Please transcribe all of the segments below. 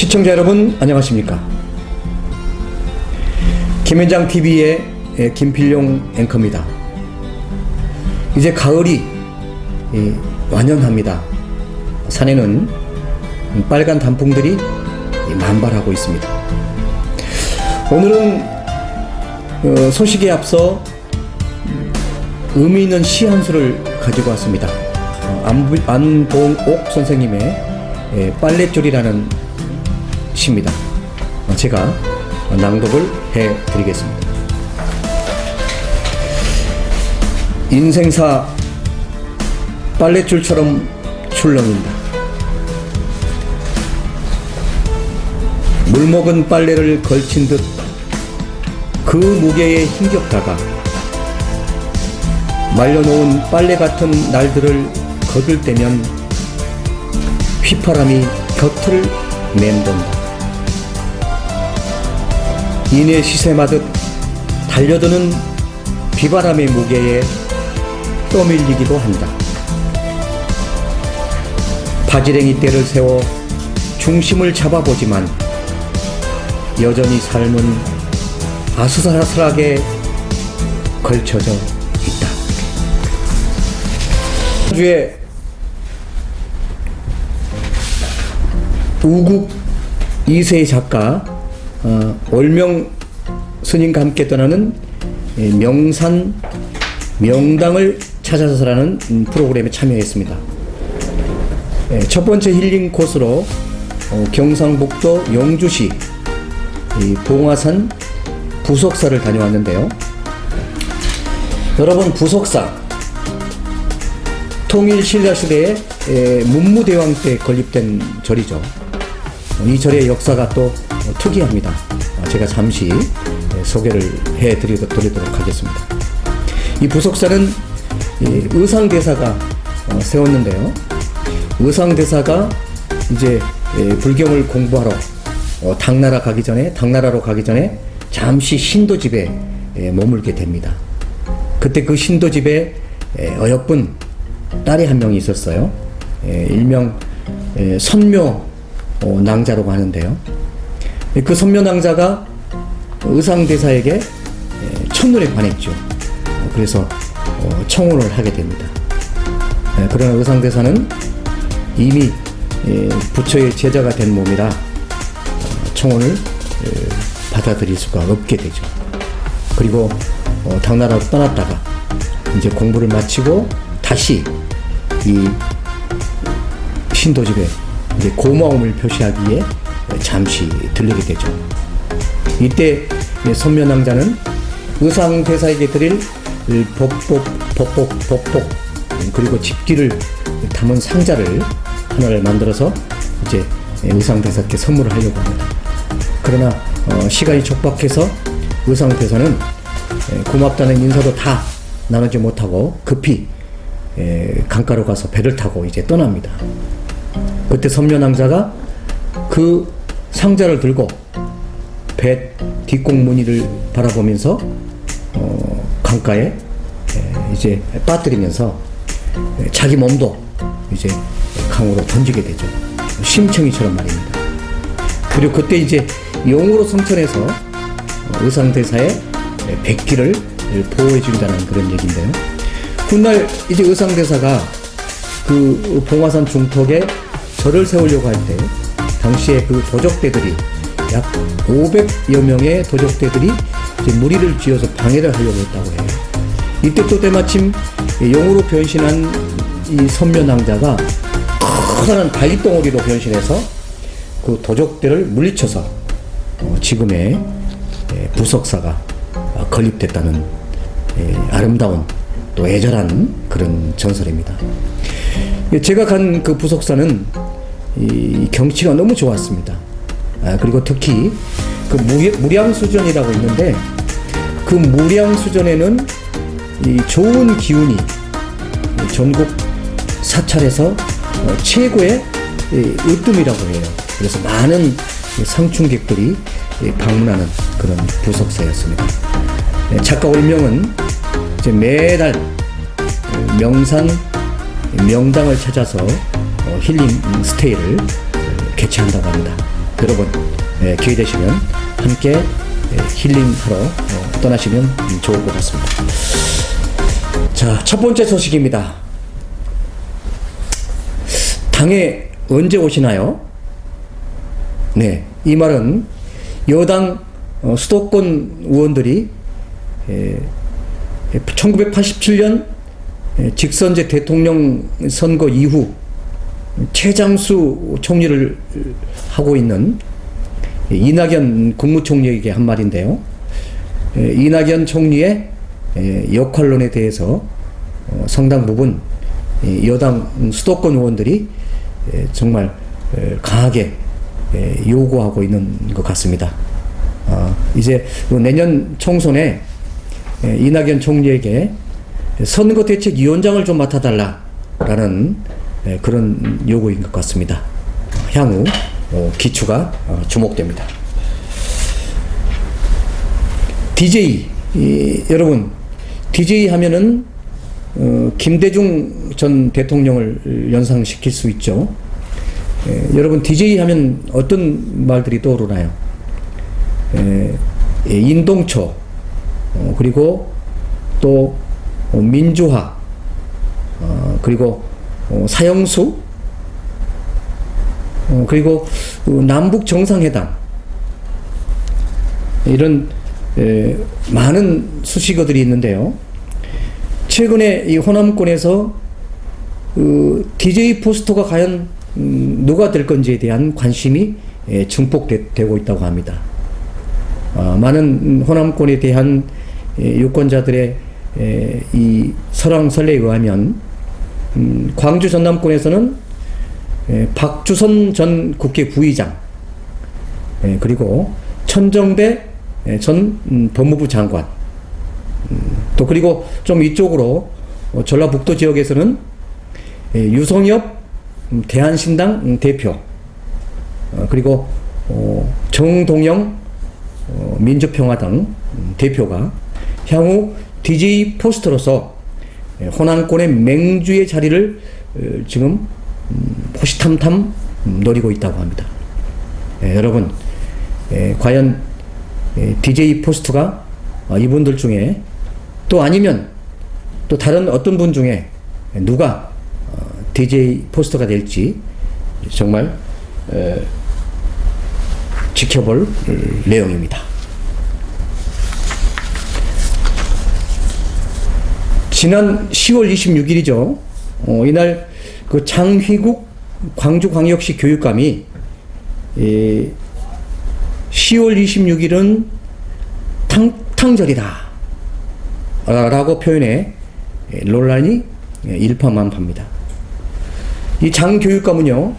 시청자 여러분 안녕하십니까 김현장 TV의 김필용 앵커입니다. 이제 가을이 예, 완연합니다. 산에는 빨간 단풍들이 만발하고 있습니다. 오늘은 어, 소식에 앞서 의미 있는 시 한 수를 가지고 왔습니다. 어, 안봉옥 선생님의 예, 빨랫줄이라는 어, 제가 낭독을 해 드리겠습니다. 인생사 빨랫줄처럼 출렁인다. 물먹은 빨래를 걸친 듯 그 무게에 힘겹다가 말려놓은 빨래 같은 날들을 거들 때면 휘파람이 곁을 맴돈다. 이내 시샘하듯 달려드는 비바람의 무게에 떠밀리기도 한다. 바지랭이 떼를 세워 중심을 잡아보지만 여전히 삶은 아슬아슬하게 걸쳐져 있다. 주에 우국 2세 작가 어, 월명 스님과 함께 떠나는 예, 명산 명당을 찾아서라는 음, 프로그램에 참여했습니다. 예, 첫 번째 힐링 코스로 어, 경상북도 영주시 이 봉화산 부석사를 다녀왔는데요. 여러분 부석사 통일 신라 시대에 에, 문무대왕 때 건립된 절이죠. 어, 이 절의 역사가 또 어, 특이합니다. 어, 제가 잠시 에, 소개를 해드리도록 하겠습니다. 이 부석사는 이 의상대사가 어, 세웠는데요. 의상대사가 이제 에, 불경을 공부하러 어, 당나라 가기 전에 당나라로 가기 전에 잠시 신도 집에 에, 머물게 됩니다. 그때 그 신도 집에 에, 어여쁜 딸이 한 명이 있었어요. 에, 일명 에, 선묘 어, 낭자라고 하는데요. 그 선묘 낭자가 의상대사에게 에, 첫눈에 반했죠. 어, 그래서 어, 청혼을 하게 됩니다. 에, 그러나 의상대사는 이미 에, 부처의 제자가 된 몸이라 어, 청혼을 에, 받아들일 수가 없게 되죠. 그리고 어, 당나라로 떠났다가 이제 공부를 마치고 다시 이 신도집에 이제 고마움을 표시하기 위해 잠시 들리게 되죠. 이때 이 선면왕자는 의상 대사에게 드릴 이 법복, 법복, 법복 그리고 집기를 담은 상자를 하나를 만들어서 이제 의상 대사께 선물을 하려고 합니다. 그러나 어, 시간이 촉박해서 의상 대사는 에, 고맙다는 인사도 다 나누지 못하고 급히 에, 강가로 가서 배를 타고 이제 떠납니다. 그때 선면왕자가 그 상자를 들고 배 뒷공무니를 바라보면서 어, 강가에 에, 이제 빠뜨리면서 에, 자기 몸도 이제 강으로 던지게 되죠. 심청이처럼 말입니다. 그리고 그때 이제 용으로 성천에서 의상대사의 백기를 보호해 준다는 그런 얘기인데요. 훗날 이제 의상대사가 그 봉화산 중턱에 절을 세우려고 할 때 당시에 그 도적대들이 약 500여 명의 도적대들이 무리를 쥐어서 방해를 하려고 했다고 해요. 이때 또 때마침 용으로 변신한 이 선면왕자가 커다란 달리덩어리로 변신해서 그 도적들을 물리쳐서 어, 지금의 예, 부석사가 어, 건립됐다는 예, 아름다운 또 애절한 그런 전설입니다. 예, 제가 간 그 부석사는 이 경치가 너무 좋았습니다. 아, 그리고 특히 그 무량수전이라고 있는데 그 무량수전에는 이 좋은 기운이 전국 사찰에서 어, 최고의 이 으뜸이라고 해요. 그래서 많은 이 상충객들이 이 방문하는 그런 부석사였습니다. 예, 작가 올명은 매달 어, 명산 명당을 찾아서 어, 힐링 스테이를 어, 개최한다고 합니다. 여러분 예, 기회 되시면 함께 예, 힐링하러 어, 떠나시면 좋을 것 같습니다. 자, 첫 번째 소식입니다. 당에 언제 오시나요? 네, 이 말은 여당 어, 수도권 의원들이 1987년 직선제 대통령 선거 이후 최장수 총리를 하고 있는 이낙연 국무총리에게 한 말인데요. 이낙연 총리의 역할론에 대해서 어, 상당 부분 여당 수도권 의원들이 정말 강하게 요구하고 있는 것 같습니다. 아, 이제 내년 총선에 이낙연 총리에게 선거대책위원장을 좀 맡아달라라는 그런 요구인 것 같습니다. 향후 어, 기추가 어, 주목됩니다. DJ 이, 여러분 DJ 하면은 어, 김대중 전 대통령을 연상시킬 수 있죠. 에, 여러분 DJ 하면 어떤 말들이 떠오르나요? 에, 예, 인동초 어, 그리고 또 어, 민주화 어, 그리고 어, 사형수 어, 그리고 어, 남북 정상회담 이런 에, 많은 수식어들이 있는데요. 최근에 이 호남권에서 그 DJ 포스터가 과연 음, 누가 될 건지에 대한 관심이 에, 증폭되고 있다고 합니다. 어, 많은 호남권에 대한 에, 유권자들의 에, 이 설왕설래에 의하면 음, 광주 전남권에서는 에, 박주선 전 국회 부의장 에, 그리고 천정배 에, 전 음, 법무부 장관 음, 또 그리고 좀 이쪽으로 어, 전라북도 지역에서는 에, 유성엽 음, 대한신당 음, 대표 어, 그리고 어, 정동영 어, 민주평화당 음, 대표가 향후 DJ 포스터로서 예, 호남권의 맹주의 자리를 어, 지금 음, 호시탐탐 음, 노리고 있다고 합니다. 예, 여러분, 예, 과연 예, DJ 포스트가 어, 이분들 중에 또 아니면 또 다른 어떤 분 중에 누가 어, DJ 포스터가 될지 정말 에, 지켜볼 내용입니다. 지난 10월 26일이죠. 어, 이날 그 장휘국 광주광역시 교육감이 예, 10월 26일은 탕, 탕절이다. 라고 표현해 예, 논란이 예, 일파만파입니다. 이 장 교육감은요,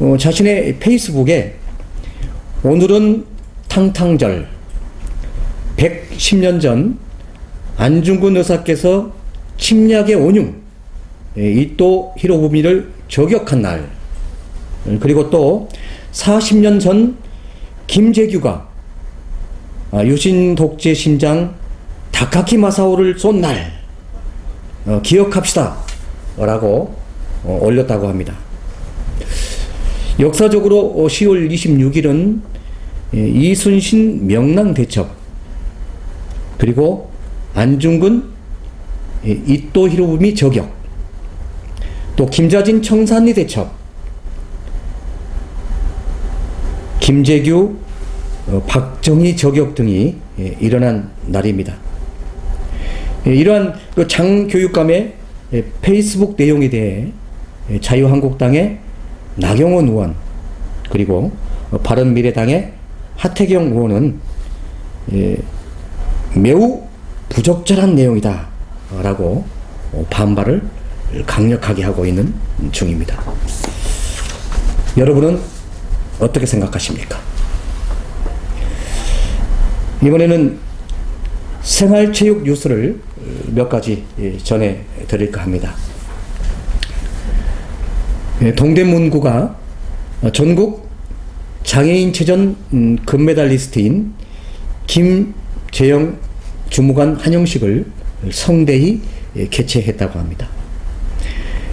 어, 자신의 페이스북에 오늘은 탕탕절 110년 전 안중근 의사께서 침략의 원흉. 예, 이또 히로부미를 저격한 날. 그리고 또 40년 전 김재규가 아, 유신 독재 심장 다카키 마사오를 쏜 날. 어, 기억합시다. 라고 어, 올렸다고 합니다. 역사적으로 10월 26일은 예, 이순신 명랑 대첩 그리고 안중근 예, 이또 히로부미 저격. 또 김자진 청산리 대첩. 김재규 어, 박정희 저격 등이 예, 일어난 날입니다. 이러한 그 장교육감의 페이스북 내용에 대해 자유한국당의 나경원 의원 그리고 바른미래당의 하태경 의원은 예, 매우 부적절한 내용이다 라고 반발을 강력하게 하고 있는 중입니다. 여러분은 어떻게 생각하십니까? 이번에는 생활체육 뉴스를 몇 가지 전해 드릴까 합니다. 예, 동대문구가 전국 장애인체전 음, 금메달리스트인 김재영 주무관 한영식을 성대히 예, 개최했다고 합니다.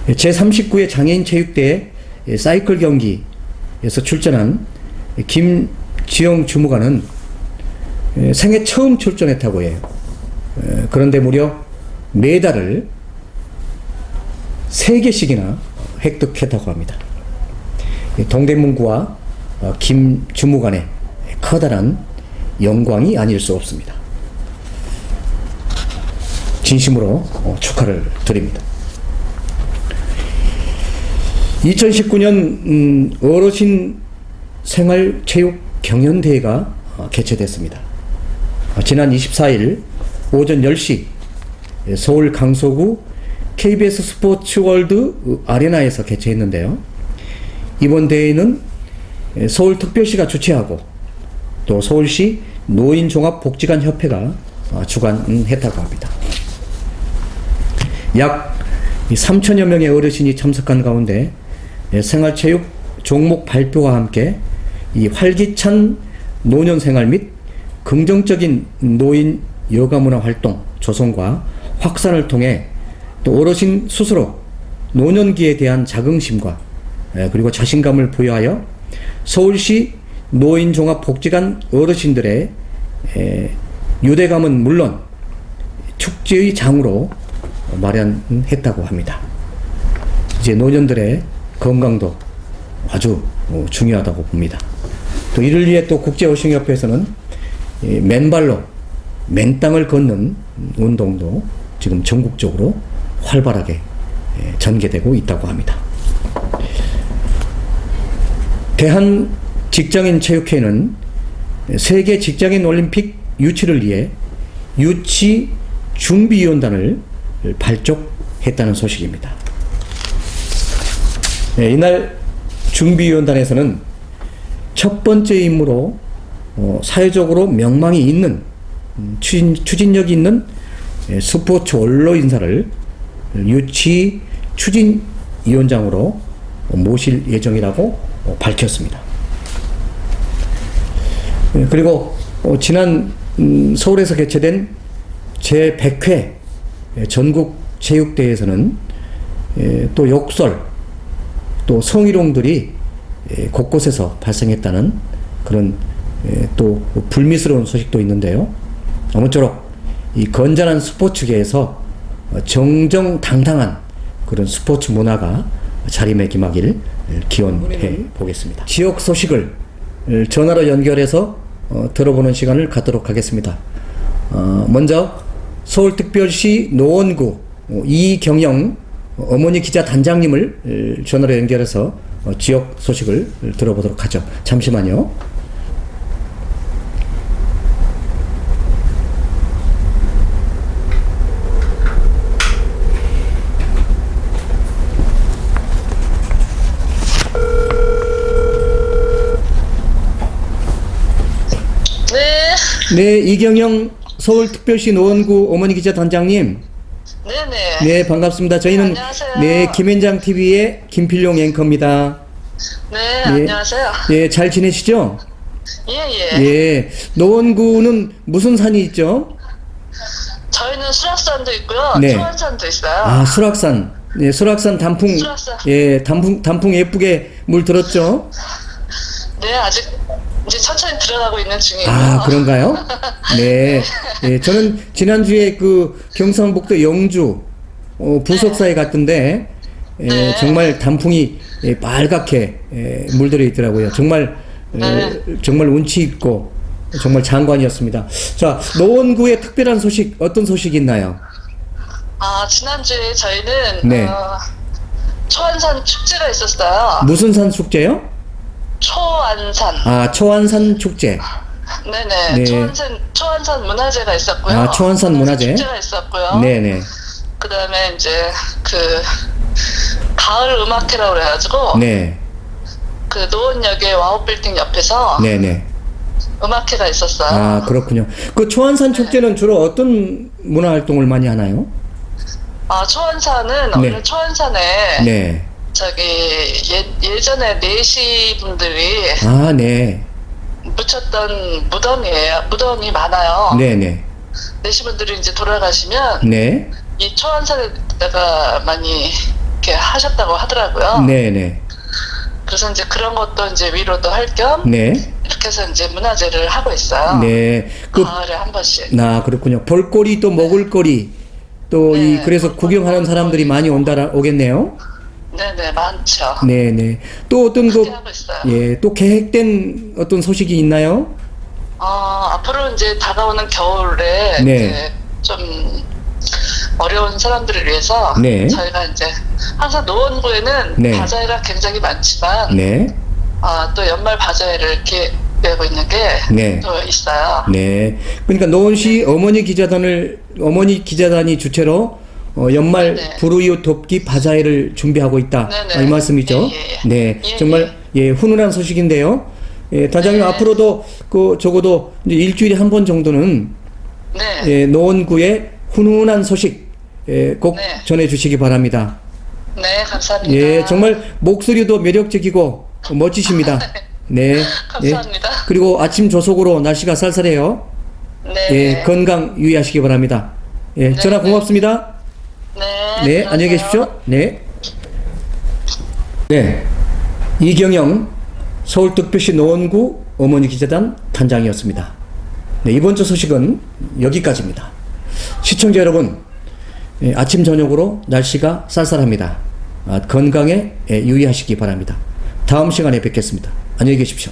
제39회 장애인 체육대회 사이클 경기에서 출전한 김지영 주무관은 에, 생애 처음 출전했다고 해요. 에, 그런데 무려 메달을 세 개씩이나 획득했다고 합니다. 이 동대문구와 어, 김 주무관의 커다란 영광이 아닐 수 없습니다. 진심으로 어, 축하를 드립니다. 2019년 음, 어르신 생활 체육 경연 대회가 어, 개최됐습니다. 어, 지난 24일 오전 10시 예, 서울 강서구 KBS 스포츠 월드 아레나에서 개최했는데요. 이번 대회는 예, 서울특별시가 주최하고 또 서울시 노인종합복지관협회가 어, 주관했다고 합니다. 약 3천여 명의 어르신이 참석한 가운데 예, 생활체육 종목 발표와 함께 이 활기찬 노년 생활 및 긍정적인 노인 여가 문화 활동 조성과 확산을 통해 또 어르신 스스로 노년기에 대한 자긍심과 예, 그리고 자신감을 부여하여 서울시 노인종합복지관 어르신들의 에, 유대감은 물론 축제의 장으로 마련했다고 합니다. 이제 노년들의 건강도 아주 어, 중요하다고 봅니다. 또 이를 위해 또 국제어싱협회에서는 이 맨발로 맨 땅을 걷는 운동도 지금 전국적으로 활발하게 예, 전개되고 있다고 합니다. 대한 직장인 체육회는 세계 직장인 올림픽 유치를 위해 유치 준비위원단을 발족했다는 소식입니다. 네, 이날 준비위원단에서는 첫 번째 임무로 어, 사회적으로 명망이 있는 음, 추진, 추진력이 있는 예, 스포츠 원로 인사를 유치 추진 위원장으로 모실 예정이라고 어, 밝혔습니다. 예, 그리고 어, 지난 음, 서울에서 개최된 제100회 전국 체육대회에서는 예, 또 욕설, 또 성희롱들이 예, 곳곳에서 발생했다는 그런 예, 또 불미스러운 소식도 있는데요. 아무쪼록 이 건전한 스포츠계에서 어, 정정당당한 그런 스포츠 문화가 자리매김하기를 기원해 보겠습니다. 지역 소식을 전화로 연결해서 어, 들어보는 시간을 갖도록 하겠습니다. 어, 먼저 서울특별시 노원구 어, 이경영 어머니 기자 단장님을 에, 전화로 연결해서 어, 지역 소식을 들어보도록 하죠. 잠시만요. 네, 네, 이경영 서울특별시 노원구 어머니 기자 단장님. 네네. 네, 반갑습니다. 저희는 안녕하세요. 네, 김현장 TV의 김필용 앵커입니다. 네, 예. 안녕하세요. 예, 잘 지내시죠? 예, 예. 예. 노원구는 무슨 산이 있죠? 저희는 수락산도 있고요. 네. 초원산도 있어요. 아, 수락산. 예, 수락산 단풍. 수락산. 예, 단풍 단풍 예쁘게 물 들었죠? 네, 아직 이제 천천히 들어가고 있는 중이고요. 아, 그런가요? 네. 예, 저는 지난주에 그 경상북도 영주 어, 부석사에 갔던데 예, 네. 정말 단풍이 예, 빨갛게 예, 물들어 있더라고요. 정말 예, 네. 정말 운치 있고 정말 장관이었습니다. 자, 노원구의 특별한 소식 어떤 소식이 있나요? 아, 지난주에 저희는 네. 어, 초안산 축제가 있었어요. 무슨 산 축제요? 초안산. 아, 초안산 축제. 네네. 네. 초안산 초안산 문화제가 있었고요. 아, 초안산 문화제. 축제가 있었고요. 네, 네. 그 다음에 이제 그 가을 음악회라고 그래가지고 네. 그 노원역의 와우빌딩 옆에서 네, 네. 음악회가 있었어요. 아, 그렇군요. 그 초안산 축제는 주로 어떤 문화 활동을 많이 하나요? 아, 초원산은 네. 원래 초원산에 네. 저기 예, 예전에 내시 분들이 아, 네. 묻혔던 무덤이에요. 무덤이 많아요. 네, 네. 내시 분들이 이제 돌아가시면 네. 이 초원산에다가 많이 이렇게 하셨다고 하더라고요. 네, 네. 그래서 이제 그런 것도 이제 위로도 할 겸 네. 이렇게 해서 이제 문화제를 하고 있어요. 네. 그, 가을에 한 번씩. 나, 그렇군요. 볼거리 또 먹을거리 또 이, 네, 그래서 구경하는 사람들이 많이 온다, 오겠네요. 네네 많죠. 네네. 또 어떤 그, 크게 하고 있어요. 예, 또 계획된 어떤 소식이 있나요? 어, 앞으로 이제 다가오는 겨울에 네. 이제 좀 어려운 사람들을 위해서 네. 저희가 이제 항상 노원구에는 네. 바자회가 굉장히 많지만 네. 아, 또 연말 바자회를 기획하고 있는 게또 네. 있어요. 네. 그러니까 노원시 어머니 기자단을, 어머니 기자단이 주체로 어, 연말 네네. 불우이웃 돕기 바자회를 준비하고 있다. 네네. 아, 이 말씀이죠. 예, 예, 예. 네. 예, 정말, 예, 훈훈한 소식인데요. 예, 단장님 네. 앞으로도 그 적어도 이제 일주일에 한 번 정도는 네. 예, 노원구의 훈훈한 소식 예, 꼭 네. 전해주시기 바랍니다. 네, 감사합니다. 예, 정말 목소리도 매력적이고 멋지십니다. 네. 감사합니다. 예, 그리고 아침 조속으로 날씨가 쌀쌀해요. 네. 예, 건강 유의하시기 바랍니다. 예, 전화 고맙습니다. 네. 네, 안녕히 계십시오. 네. 네. 이경영 서울특별시 노원구 어머니 기자단 단장이었습니다. 네, 이번 주 소식은 여기까지입니다. 시청자 여러분, 예, 아침 저녁으로 날씨가 쌀쌀합니다. 아, 건강에 예, 유의하시기 바랍니다. 다음 시간에 뵙겠습니다. 안녕히 계십시오.